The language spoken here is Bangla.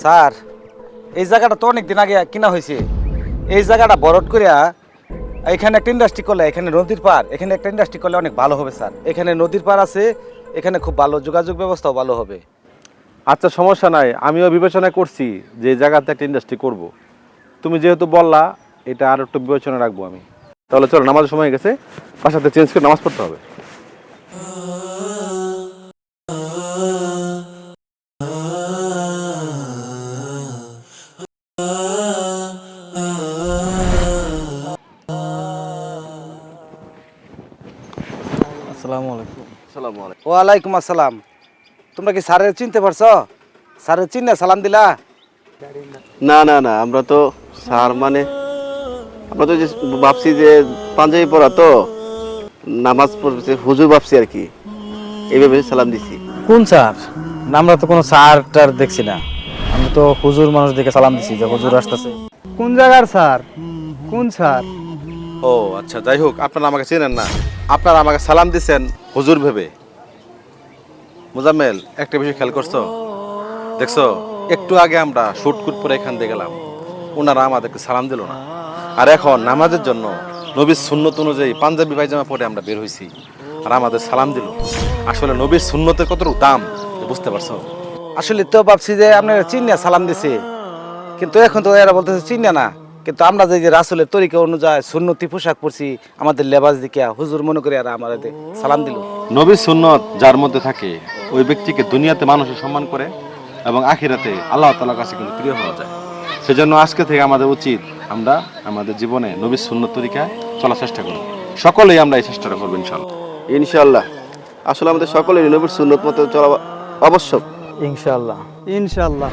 স্যার এই জায়গাটা তো অনেক দিন আগে কিনা হয়েছে। এই জায়গাটা বরট করিয়া এখানে একটা ইন্ডাস্ট্রি করলে এখানে নদীর পার এখানে একটা ইন্ডাস্ট্রি করলে অনেক ভালো হবে স্যার। এখানে নদীর পার আছে এখানে খুব ভালো যোগাযোগ ব্যবস্থাও ভালো হবে। আচ্ছা সমস্যা নাই। আমিও বিবেচনা করছি যে এই জায়গাতে একটা ইন্ডাস্ট্রি করব। তুমি যেহেতু বললা এটা আর একটু বিবেচনা রাখব আমি। তাহলে চলো নামাজের সময় হয়ে গেছে। বাসাতে চেঞ্জ করে নামাজ পড়তে হবে। আসসালামু আলাইকুম। সালাম আলাইকুম। ওয়ালাইকুম আসসালাম। তোমরা কি স্যারের চিনতে পারছ? স্যারের চিনে সালাম দিলা? না না না আমরা তো স্যার মানে আমরা তো যে ভাবছি যে পাঞ্জাবি পড়া তো নামাজ পড়ছে হুজুর ভাবছি আর কি। এইভাবে সালাম দিছি। কোন স্যার? আমরা তো কোনো স্যার টার দেখছি না। আমি তো হুজুর মানুষ দেখে সালাম দিছি যে হুজুর আসতেছে। কোন জায়গার স্যার? কোন স্যার? ও আচ্ছা যাই হোক আপনারা আমাকে চেনেন না। আপনারা আমাকে সালাম দিচ্ছেন হুজুর ভেবে। মোজাম্মেল, একটা বিষয় খেয়াল করছ? দেখছ, একটু আগে আমরা শুটকুট পরে এখান দিয়ে গেলাম। ওনারা আমাদেরকে সালাম দিল না। আর এখন নামাজের জন্য নবীর সুন্নত অনুযায়ী পাঞ্জাবি পায়জামা পরে আমরা বের হয়েছি আর আমাদের সালাম দিল। আসলে নবীর সুন্নতের কতটুকু দাম বুঝতে পারছ? আসলে তো ভাবছি যে আপনারা চিনিয়া সালাম দিছে। কিন্তু এখন তো এরা বলতেছে চিনিয়া না। কিন্তু আমরা যে রাসুলের তরিকা অনুযায়ী সুন্নতি পোশাক পরছি আমাদের লেবাস দিকে হুজুর মনে করে আর আমাদের সালাম দিল। নবীর সুন্নত যার মধ্যে থাকে ওই ব্যক্তিকে দুনিয়াতে মানুষের সম্মান করে এবং আখিরাতে আল্লাহ তালার কাছে কিন্তু প্রিয় হওয়া যায়। সেজন্য আজকে থেকে আমাদের উচিত আমরা আমাদের জীবনে নবীর সুন্নত তরিকায় চলার চেষ্টা করব। সকলেই আমরা এই চেষ্টাটা করব ইনশাল্লাহ ইনশাল্লাহ আসলে আমাদের সকলেই নবীর সুন্নত মতো চলা আবশ্যক। ইনশাআল্লাহ। ইনশাল্লাহ